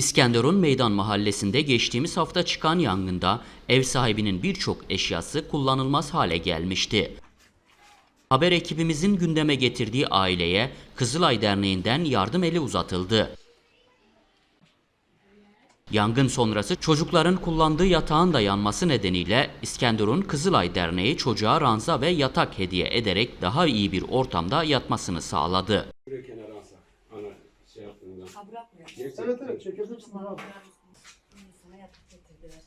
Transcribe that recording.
İskenderun Meydan Mahallesi'nde geçtiğimiz hafta çıkan yangında ev sahibinin birçok eşyası kullanılmaz hale gelmişti. Haber ekibimizin gündeme getirdiği aileye Kızılay Derneği'nden yardım eli uzatıldı. Yangın sonrası çocukların kullandığı yatağın da yanması nedeniyle İskenderun Kızılay Derneği çocuğa ranza ve yatak hediye ederek daha iyi bir ortamda yatmasını sağladı. Bırakmıyor. Neyse. Evet evet çekebilirsin abi. Sana yatıp getirdiler.